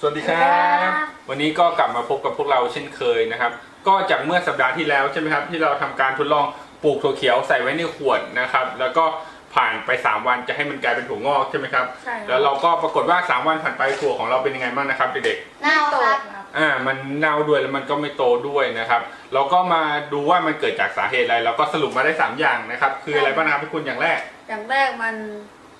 สวัสดีครับ วันนี้ก็กลับมาพบกับพวกเราเช่นเคยนะครับ ก็จากเมื่อสัปดาห์ที่แล้วใช่ไหมครับที่เราทำการทดลองปลูกถั่วเขียวใส่ไว้ในขวดนะครับ แล้วก็ผ่านไป 3 วันจะให้มันกลายเป็นถั่วงอกใช่ไหมครับใช่แล้วเราก็ปรากฏว่า 3 วันผ่านไปถั่วของเราเป็นยังไงบ้างนะครับเด็กเน่าครับๆอ่ามันเน่าด้วยแล้วมันก็ไม่โตด้วยนะครับ เราก็มาดูว่ามันเกิดจากสาเหตุอะไรเราก็สรุปมาได้ 3 อย่างนะครับ คืออะไรบ้างนะครับพี่คุณอย่างแรก อย่างแรกมัน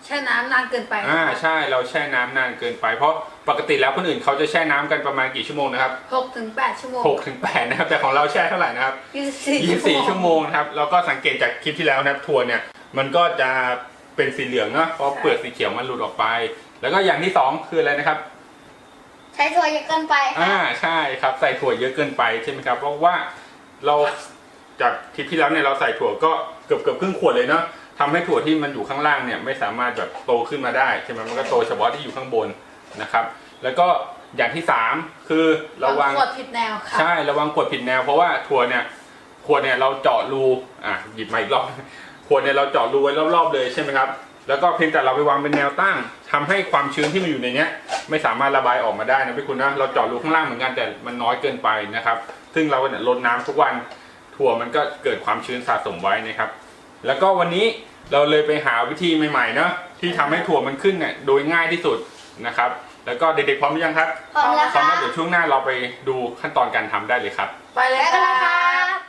แช่น้ำนานเกินไปอ่าใช่เราแช่น้ำนานเกินไป เพราะปกติแล้วคนอื่นเขาจะแช่น้ำกันประมาณกี่ชั่วโมงนะครับหกถึงแปดชั่วโมงหกถึงแปดนะครับ แต่ของเราแช่เท่าไหร่นะครับ ยี่สิบสี่ยี่สิบสี่ชั่วโมงนะครับแล้วก็สังเกตจากคลิปที่แล้วนะครับถั่วเนี่ยมันก็จะเป็นสีเหลืองเนาะเพราะเปลือกสีเขียวมันหลุดออกไป แล้วก็อย่างที่สองคืออะไรนะครับ ใช้ถั่วเยอะเกินไปคอ่ารับใช่ครับใส่ถั่วเยอะเกินไปใช่ไหมครับ เพราะว่าเราจากคลิปที่แล้วเนี่ยเราใส่ถั่วก็เกือบเกือบครึ่งขวดเลยเนาะ ทำให้ถั่วที่มันอยู่ข้างล่างเนี่ยไม่สามารถแบบโตขึ้นมาได้ใช่ไหมมันก็โตเฉพาะที่อยู่ข้างบนนะครับ แล้วก็อย่างที่สามคือระวังขวดผิดแนวครับใช่ระวังขวดผิดแนวเพราะว่าถั่วเนี่ยขวดเนี่ยเราเจาะรูอะหยิบมาอีกรอบขวดเนี่ยเราเจาะรูไว้รอบๆเลยใช่ไหมครับแล้วก็เพียงแต่เราไปวางเป็นแนวตั้งทำให้ความชื้นที่มันอยู่ในเนี้ยไม่สามารถระบายออกมาได้นะพี่คุณนะเราเจาะรูข้างล่างเหมือนกันแต่มันน้อยเกินไปนะครับ ซึ่งเราเนี่ยลดน้ำทุกวันถั่วมันก็เกิดความชื้นสะสมไว้นะครับ แล้วก็วันนี้ เราเลยไปหาวิธีใหม่ๆเนาะที่ทำให้ถั่วมันขึ้นเนี่ยโดยง่ายที่สุดนะครับ แล้วก็เด็กๆพร้อมหรือยังครับพร้อมแล้วพคร้อมรัแล้วบเดี๋ยวช่วงหน้าเราไปดูขั้นตอนการทำได้เลยครับ ไปเลยแล้วคกันรันะครับบ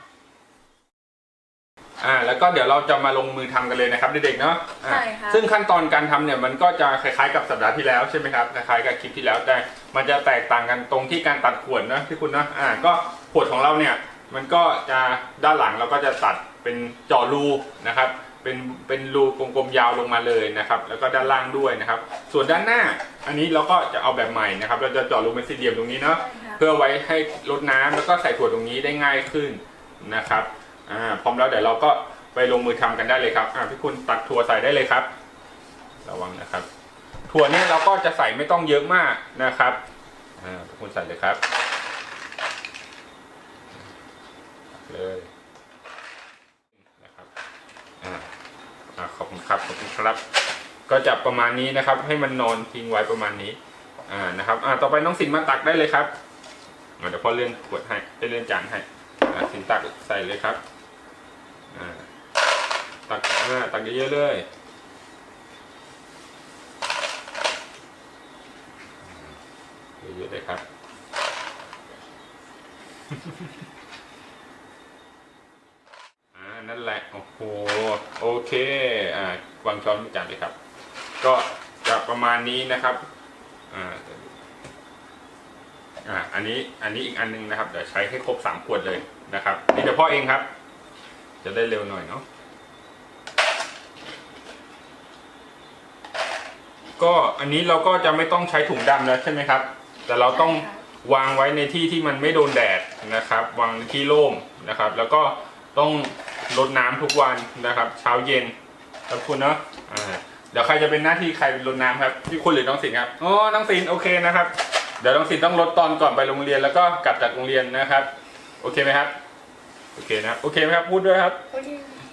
อ่าแล้วก็เดี๋ยวเราจะมาลงมือทำกันเลยนะครับเด็กๆเนาะอ่าใช่ครับซึ่งขั้นตอนการทำเนี่ยมันก็จะคล้ายๆกับสัปดาห์ที่แล้วใช่ไหมครับคล้ายๆกับคลิปที่แล้วแต่มันจะแตกต่างกันตรงที่การตัดขวดนะพี่คุณนะอ่าก็ขวดของเราเนี่ยมันก็จะด้านหลังเราก็จะตัดเป็นเจาะรูนะครับ เป็นเป็นรูกลมๆยาวลงมาเลยนะครับ แล้วก็ด้านล่างด้วยนะครับ ส่วนด้านหน้าอันนี้เราก็จะเอาแบบใหม่นะครับ เราจะเจาะรูเป็นสี่เหลี่ยมตรงนี้เนาะใช่ครับเพื่อไว้ให้ลดน้ำแล้วก็ใส่ถั่วตรงนี้ได้ง่ายขึ้นนะครับอ่าพร้อมแล้วเดี๋ยวเราก็ไปลงมือทำกันได้เลยครับอ่าพี่คุณตักถั่วใส่ได้เลยครับ ระวังนะครับ ถั่วเนี่ยเราก็จะใส่ไม่ต้องเยอะมากนะครับอ่าพี่คุณใส่เลยครับตักเลยนะครับ อ่าอ่า ขอบคุณครับขอบคุณครับ ก็จะประมาณนี้นะครับ ให้มันนอนทิ้งไว้ประมาณนี้ อ่านะครับ อ่าต่อไปน้องสินมาตักได้เลยครับเดี๋ยวพ่อเลื่อนขวดให้ได้เลื่อนจานให้อ่าสินตักใส่เลยครับ อ่าตักอ่าตักเยอะๆเลยเยอะๆเลยครับ นั่นแหละโอ้โหโอเคอ่าวางช้อนจานเลยครับ ก็จะประมาณนี้นะครับอ่าอ่าอันนี้อันนี้อีกอันนึงนะครับเดี๋ยวใช้ให้ครบสามขวดเลยนะครับนี่เดี๋ยวพ่อเองครับ จะได้เร็วหน่อยเนาะก็อันนี้เราก็จะไม่ต้องใช้ถุงดำแล้วใช่ไหมครับ แต่เราต้องวางไว้ในที่ที่มันไม่โดนแดดนะครับ วางที่โล่งนะครับ แล้วก็ต้อง รดน้ำทุกวันนะครับ เช้าเย็นครับคุณเนาะอ่าเดี๋ยวใครจะเป็นหน้าที่ใครเป็นรดน้ำครับพี่คุณหรือน้องสินครับอ๋อน้องสินโอเคนะครับ เดี๋ยวน้องสินต้องรดตอนก่อนไปโรงเรียนแล้วก็กลับจากโรงเรียนนะครับ โอเคไหมครับโอเคนะโอเคไหมครับพูดด้วยครับ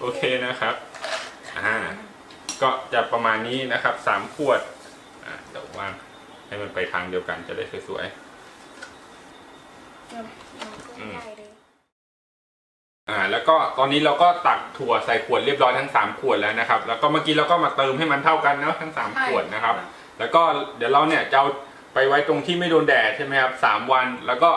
โอเคนะครับอ่าก็จะประมาณนี้นะครับสามขวดอ่าเดี๋ยววางให้มันไปทางเดียวกันจะได้สวยๆอ่าแล้ว ก็ตอนนี้เราก็ตักถั่วใส่ขวดเรียบร้อยทั้งสามขวดแล้วนะครับ แล้วก็เมื่อกี้เราก็มาเติมให้มันเท่ากันเนาะทั้งสามขวดนะครับ แล้วก็เดี๋ยวเราเนี่ยจะเอาไปไว้ตรงที่ไม่โดนแดดใช่ไหมครับสามวัน แล้วก็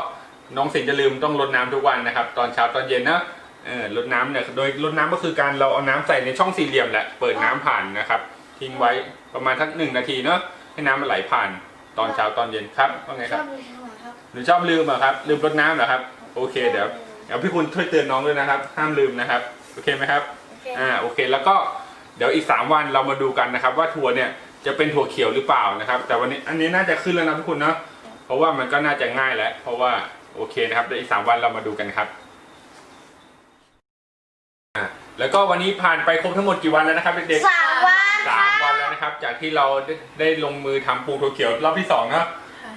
น้องสินจะลืมต้องรดน้ำทุกวันนะครับ ตอนเช้าตอนเย็นนะเออรดน้ำเนี่ยโดยรดน้ำก็คือการเราเอาน้ำใส่ในช่องสี่เหลี่ยมแหละเปิดน้ำผ่านนะครับทิ้งไว้ประมาณสักหนึ่งนาทีเนาะให้น้ำมันไหลผ่านตอนเช้าตอนเย็นครับว่าไงชครัอบบเลยครับหรือชอบลืมเหรอครับ ลืมรดน้ำเหรอครับ โอเคเดี๋ยว เดี๋ยวพี่คุณช่วยเตือนน้องด้วยนะครับ ห้ามลืมนะครับโอเคไหมครับโอเคอ่าโอเค แล้วก็เดี๋ยวอีก 3 วันเรามาดูกันนะครับ ว่าถั่วเนี่ยจะเป็นถั่วเขียวหรือเปล่านะครับ แต่วันนี้อันนี้น่าจะขึ้นแล้วนะพี่คุณเนาะเพราะว่ามันก็น่าจะง่ายแล้ว เพราะว่าโอเคนะครับเดี๋ยวอีก 3 วันเรามาดูกันครับอ่าแล้วก็วันนี้ผ่านไปครบทั้งหมดกี่วันแล้วนะครับเด็กสามวันๆคสารัมบวันแล้วนะครับ จากที่เราได้ได้ลงมือทำปลูกถั่วเขียวรอบที่สองเนาะ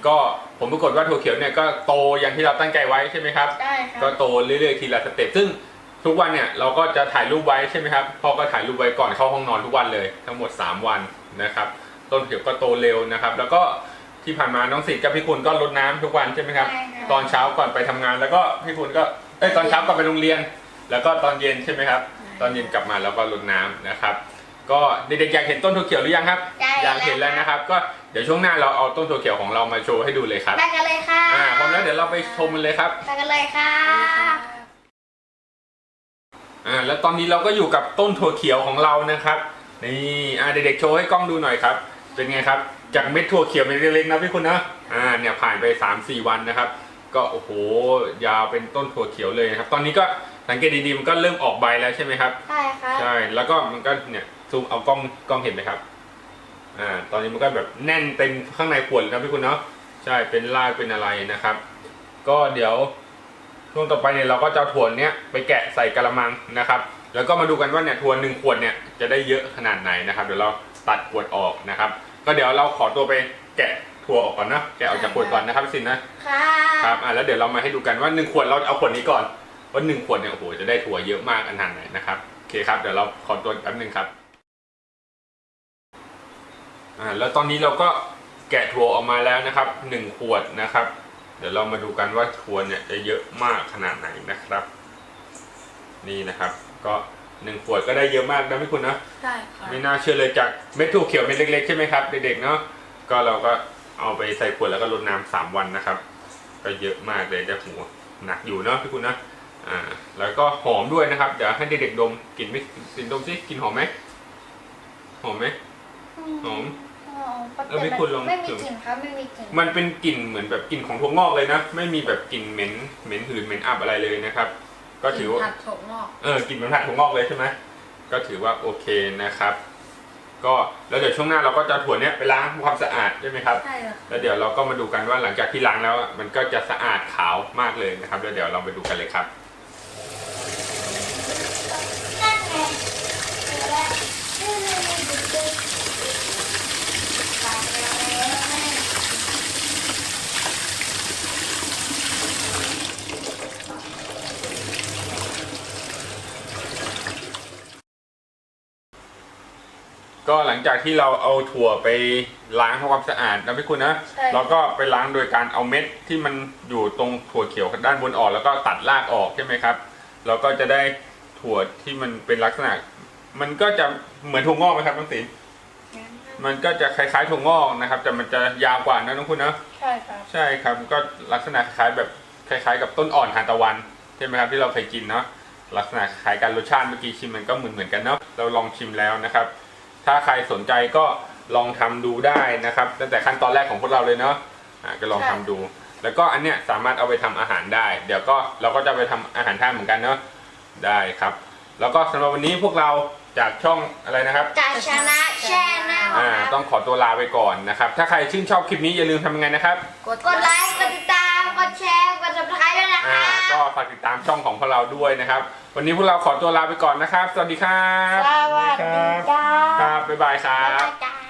ก็ ผมปรากฏว่าถั่วเขียวเนี่ยก็โตอย่างที่เราตั้งใจไว้ใช่ไหมครับ ได้ครัก็บโตเรื่อยๆทีละสเต็ปซึ่งทุกวันเนี่ยเราก็จะถ่ายรูปไว้ใช่ไหมครับพ่อก็ถ่ายรูปไว้ก่อนเข้าห้องนอนทุกวันเลย ทั้งหมด 3 วันนะครับ ต้นเขียวก็โตเร็วนะครับ แล้วก็ที่ผ่านมาน้องสิทธิ์กับพี่คุณก็รดน้ำทุกวันใช่ไหมครับใช่ค่ะตอนเช้าก่อนไปทำงาน แล้วก็พี่คุณก็เอ้ยตอนเช้าก่อนไปโรงเรียน แล้วก็ตอนเย็นใช่ไหมครับ ตอนเย็นกลับมาแล้วก็รดน้ำนะครับ ก็เด็กๆอยากเห็นต้นถั่วเขียวหรือยังครับอยากเห็นแล้วนะครับ ก็เดี๋ยวช่วงหน้าเราเอาต้นถั่วเขียวของเรามาโชว์ให้ดูเลยครับไปกันเลยค่ะอ่าพร้อมแล้วเดี๋ยวเราไปชมมันเลยครับไปกันเลยค่ะอ่าแล้วตอนนี้เราก็อยู่กับต้นถั่วเขียวของเรานะครับนี่อ่าเด็กๆโชว์ให้กล้องดูหน่อยครับเป็นไงครับจากเม็ดถั่วเขียวเม็ดเล็กๆนะพี่คุณนะอ่าเนี่ยผ่านไป 3-4 วันนะครับ ก็โอ้โหยาวเป็นต้นถั่วเขียวเลยนะครับ ตอนนี้ก็สังเกตดีๆมันก็เริ่มออกใบแล้วใช่ไหมครับใช่ครับใช่แล้วก็มันก็เนี่ย ซูมเอากล้องกล้องเห็นไหมครับ อ่า ตอนนี้มันก็แบบแน่นเต็มข้างในขวดเลยนะพี่คุณเนาะ ใช่ เป็นรากเป็นอะไรนะครับ ก็เดี๋ยวช่วงต่อไปเนี่ยเราก็จะเอาถั่วเนี้ยไปแกะใส่กระมังนะครับ แล้วก็มาดูกันว่าเนี่ยถั่วหนึ่งขวดเนี่ยจะได้เยอะขนาดไหนนะครับ เดี๋ยวเราตัดขวดออกนะครับ ก็เดี๋ยวเราขอตัวไปแกะถั่วออกก่อนนะแกะออกจากขวดก่อนนะครับพี่สินนะ ค่ะครับ อ่าแล้วเดี๋ยวเรามาให้ดูกันว่าหนึ่งขวดเราเอาขวดนี้ก่อนว่าหนึ่งขวดเนี่ยโอ้โหจะได้ถั่วเยอะมากขนาดไหนนะครับ โอเคครับ เดี๋ยวเราขอตัวแป๊บหนึงครับ อ่าแล้วตอนนี้เราก็แกะถั่วออกมาแล้วนะครับหนึ่งขวดนะครับ เดี๋ยวเรามาดูกันว่าถั่วเนี่ยจะเยอะมากขนาดไหนนะครับ นี่นะครับ ก็หนึ่งขวดก็ได้เยอะมากนะพี่คุณนะใช่ค่ะไม่น่าเชื่อเลยจากเม็ดถั่วเขียวเม็ดเล็กๆใช่ไหมครับเด็กๆเนาะก็เราก็เอาไปใส่ขวดแล้วก็รดน้ำสามวันนะครับ ก็เยอะมากเลยจะหัวหนักอยู่เนาะพี่คุณนะอ่าแล้วก็หอมด้วยนะครับเดี๋ยวให้เด็กๆดมกลิ่นไหมกลิ่นดมสิกลิ่นหอมไหมหอมไหมหอม อ๋อเออไม่ควรลองไม่มีกลิ่นครับไม่มีกลิ่นมันเป็นกลิ่นเหมือนแบบกลิ่นของถั่วงอกเลยนะ ไม่มีแบบกลิ่นเหม็นเหม็นหืนเหม็นอับอะไรเลยนะครับ ก็ถือว่า ผัดถั่วงอก เออกลิ่นเหมือนผัดถั่วงอกเลยใช่ไหมก็ถือว่าโอเคนะครับ ก็แล้วเดี๋ยวช่วงหน้าเราก็จะเอาถั่วเนี้ยไปล้างทำความสะอาดใช่ไหมครับ ใช่ค่ะแล้วเดี๋ยวเราก็มาดูกันว่าหลังจากที่ล้างแล้วอะมันก็จะสะอาดขาวมากเลยนะครับแล้วเดี๋ยวเราไปดูกันเลยครับ นั่นไงเจอแล้วไปแล้ว ก็หลังจากที่เราเอาถั่วไปล้างทำความสะอาดนะพี่คุณนะใช่ เราก็ไปล้างโดยการเอาเม็ดที่มันอยู่ตรงถั่วเขียวด้านบนออก แล้วก็ตัดรากออกใช่ไหมครับ เราก็จะได้ถั่วที่มันเป็นลักษณะ มันก็จะเหมือนถั่วงอกไหมครับน้องสินมันก็จะคล้ายๆถั่วงอกนะครับ แต่มันจะยาวกว่านะน้องคุณนะ ใช่ครับใช่ครับก็ลักษณะคล้ายแบบคล้ายๆ กับต้นอ่อนทานตะวันใช่ไหมครับที่เราเคยกินเนาะลักษณะคล้ายกันรสชาติเมื่อกี้ชิมมันก็เหมือนเหมือนๆกันเนาะเราลองชิมแล้วนะครับ ถ้าใครสนใจก็ลองทำดูได้นะครับ ตั้งแต่ขั้นตอนแรกของพวกเราเลยเนาะอ่าก็ลองทำดู แล้วก็อันเนี้ยสามารถเอาไปทำอาหารได้ เดี๋ยวก็เราก็จะไปทำอาหารทานเหมือนกันเนาะได้ครับ แล้วก็สำหรับวันนี้พวกเราจากช่องอะไรนะครับจากชนะแช่แนลอ่าครับต้องขอตัวลาไปก่อนนะครับ ถ้าใครชื่นชอบคลิปนี้อย่าลืมทำยังไงนะครับ กดไลค์กดติดตามกดแชร์กด subscribe ด้วยนะค อ่ารับก็ฝากติดตามช่องของพวกเราด้วยนะครับ วันนี้พวกเราขอตัวลาไปก่อนนะครับ สวัสดีครับ สวัสดีจ้าครับบ๊ายบายครับ๊ายบบายจ้า